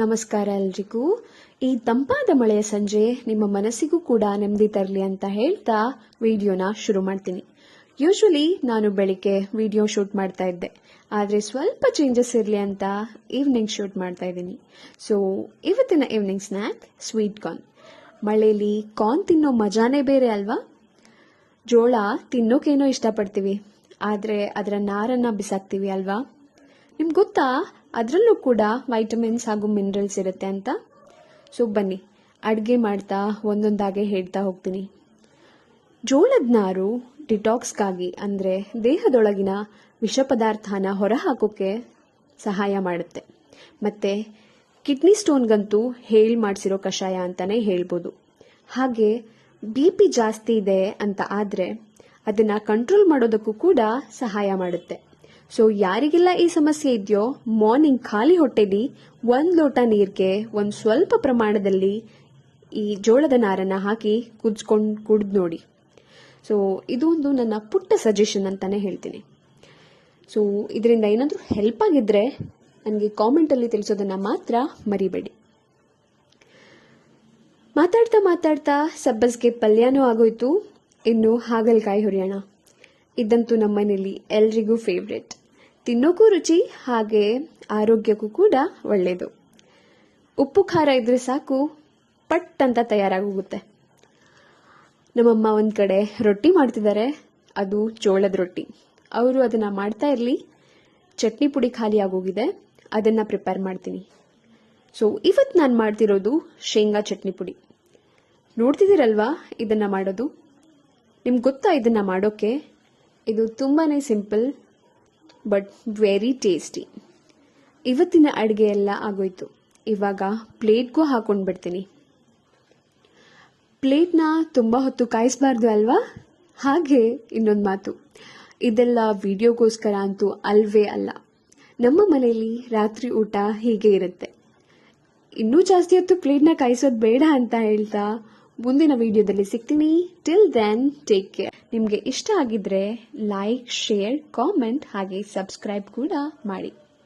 ನಮಸ್ಕಾರ ಎಲ್ರಿಗೂ. ಈ ತಂಪಾದ ಮಳೆಯ ಸಂಜೆ ನಿಮ್ಮ ಮನಸ್ಸಿಗೂ ಕೂಡ ನೆಮ್ಮದಿ ತರಲಿ ಅಂತ ಹೇಳ್ತಾ ವಿಡಿಯೋನ ಶುರು ಮಾಡ್ತೀನಿ. ಯೂಶ್ವಲಿ ನಾನು ಬೆಳಿಗ್ಗೆ ವಿಡಿಯೋ ಶೂಟ್ ಮಾಡ್ತಾ ಇದ್ದೆ. ಆದರೆ ಸ್ವಲ್ಪ ಚೇಂಜಸ್ ಇರಲಿ ಅಂತ ಈವ್ನಿಂಗ್ ಶೂಟ್ ಮಾಡ್ತಾ ಇದ್ದೀನಿ. ಸೊ ಇವತ್ತಿನ ಈವ್ನಿಂಗ್ ಸ್ನ್ಯಾಕ್ ಸ್ವೀಟ್ ಕಾರ್ನ್ ಮಳೆಯಲ್ಲಿ ಕಾರ್ನ್ ತಿನ್ನೋ ಮಜಾನೇ ಬೇರೆ ಅಲ್ವಾ? ಜೋಳ ತಿನ್ನೋಕೇನೋ ಇಷ್ಟಪಡ್ತೀವಿ. ಆದರೆ ಅದರ ನಾರನ್ನ ಬಿಸಾಕ್ತೀವಿ ಅಲ್ವಾ? ನಿಮ್ಗೆ ಗೊತ್ತಾ? ಅದರಲ್ಲೂ ಕೂಡ ವೈಟಮಿನ್ಸ್ ಹಾಗೂ ಮಿನರಲ್ಸ್ ಇರುತ್ತೆ ಅಂತ. ಸೊ ಬನ್ನಿ. ಅಡುಗೆ ಮಾಡ್ತಾ, ಒಂದೊಂದಾಗೆ ಹೇಳ್ತಾ ಹೋಗ್ತೀನಿ. ಜೋಳದ ನಾರು ಡಿಟಾಕ್ಸ್ಗಾಗಿ ಅಂದರೆ ದೇಹದೊಳಗಿನ ವಿಷ ಪದಾರ್ಥನ ಹೊರಹಾಕೋಕ್ಕೆ ಸಹಾಯ ಮಾಡುತ್ತೆ. ಮತ್ತು ಕಿಡ್ನಿ ಸ್ಟೋನ್ಗಂತೂ ಹೇಳಿ ಮಾಡಿಸಿರೋ ಕಷಾಯ ಅಂತಲೇ ಹೇಳ್ಬೋದು. ಹಾಗೆ ಬಿ ಪಿ ಜಾಸ್ತಿ ಇದೆ ಅಂತ ಆದರೆ, ಅದನ್ನು ಕಂಟ್ರೋಲ್ ಮಾಡೋದಕ್ಕೂ ಕೂಡ ಸಹಾಯ ಮಾಡುತ್ತೆ. ಸೊ ಯಾರಿಗೆಲ್ಲ ಈ ಸಮಸ್ಯೆ ಇದೆಯೋ ಮಾರ್ನಿಂಗ್ ಖಾಲಿ ಹೊಟ್ಟೆಲಿ, ಒಂದು ಲೋಟ ನೀರಿಗೆ, ಒಂದು ಸ್ವಲ್ಪ ಪ್ರಮಾಣದಲ್ಲಿ ಈ ಜೋಳದ ನಾರನ್ನು ಹಾಕಿ ಕುದಿಸ್ಕೊಂಡು ಕುಡ್ದು ನೋಡಿ. ಸೊ ಇದು ಒಂದು ನನ್ನ ಪುಟ್ಟ ಸಜೆಷನ್ ಅಂತಾನೆ ಹೇಳ್ತೀನಿ. ಸೊ ಇದರಿಂದ ಏನಾದರೂ ಹೆಲ್ಪ್ ಆಗಿದ್ರೆ ನನಗೆ ಕಾಮೆಂಟಲ್ಲಿ ತಿಳಿಸೋದನ್ನು ಮಾತ್ರ ಮರಿಬೇಡಿ. ಮಾತಾಡ್ತಾ ಮಾತಾಡ್ತಾ ಸಬ್ಬಸ್ಗೆ ಪಲ್ಯನೂ ಆಗೋಯ್ತು. ಇನ್ನು ಹಾಗಲಕಾಯಿ ಹುರಿಯೋಣ. ಇದಂತೂ ನಮ್ಮನೇಲಿ ಎಲ್ರಿಗೂ ಫೇವ್ರೆಟ್ ತಿನ್ನೋಕ್ಕೂ ರುಚಿ, ಹಾಗೆ ಆರೋಗ್ಯಕ್ಕೂ ಕೂಡ ಒಳ್ಳೆಯದು ಉಪ್ಪು ಖಾರ ಇದ್ರೆ ಸಾಕು ಪಟ್ ಅಂತ ತಯಾರಾಗೋಗುತ್ತೆ. ನಮ್ಮಮ್ಮ ಒಂದು ಕಡೆ ರೊಟ್ಟಿ ಮಾಡ್ತಿದ್ದಾರೆ, ಅದು ಜೋಳದ ರೊಟ್ಟಿ. ಅವರು ಅದನ್ನು ಮಾಡ್ತಾ ಇರಲಿ, ಚಟ್ನಿ ಪುಡಿ ಖಾಲಿ ಆಗೋಗಿದೆ, ಅದನ್ನು ಪ್ರಿಪೇರ್ ಮಾಡ್ತೀನಿ. ಸೊ ಇವತ್ತು ನಾನು ಮಾಡ್ತಿರೋದು ಶೇಂಗಾ ಚಟ್ನಿ ಪುಡಿ. ನೋಡ್ತಿದ್ದೀರಲ್ವಾ ಇದನ್ನು ಮಾಡೋದು? ನಿಮ್ಗೆ ಗೊತ್ತಾ ಇದನ್ನು ಮಾಡೋಕ್ಕೆ ಇದು ತುಂಬಾ ಸಿಂಪಲ್ ಬಟ್ ವೆರಿ ಟೇಸ್ಟಿ ಇವತ್ತಿನ ಅಡುಗೆ ಎಲ್ಲ ಆಗೋಯ್ತು. ಇವಾಗ ಪ್ಲೇಟ್ಗೂ ಹಾಕೊಂಡು ಬಿಡ್ತೀನಿ. ಪ್ಲೇಟ್ನ ತುಂಬ ಹೊತ್ತು ಕಾಯಿಸಬಾರ್ದು ಅಲ್ವಾ? ಹಾಗೆ ಇನ್ನೊಂದು ಮಾತು. ಇದೆಲ್ಲ ವಿಡಿಯೋಗೋಸ್ಕರ ಅಂತೂ ಅಲ್ವೇ ಅಲ್ಲ. ನಮ್ಮ ಮನೆಯಲ್ಲಿ ರಾತ್ರಿ ಊಟ ಹೀಗೆ ಇರುತ್ತೆ. ಇನ್ನೂ ಜಾಸ್ತಿ ಹೊತ್ತು ಪ್ಲೇಟ್ನ ಕಾಯಿಸೋದು ಬೇಡ ಅಂತ ಹೇಳ್ತಾ ಮುಂದಿನ ವಿಡಿಯೋದಲ್ಲಿ ಸಿಗ್ತೀನಿ. ಟಿಲ್ ದೆನ್ ಟೇಕ್ ಕೇರ್ ನಿಮಗೆ ಇಷ್ಟ ಆಗಿದ್ರೆ ಲೈಕ್ ಶೇರ್ ಕಾಮೆಂಟ್ ಹಾಗೆ ಸಬ್ಸ್ಕ್ರೈಬ್ ಕೂಡ ಮಾಡಿ.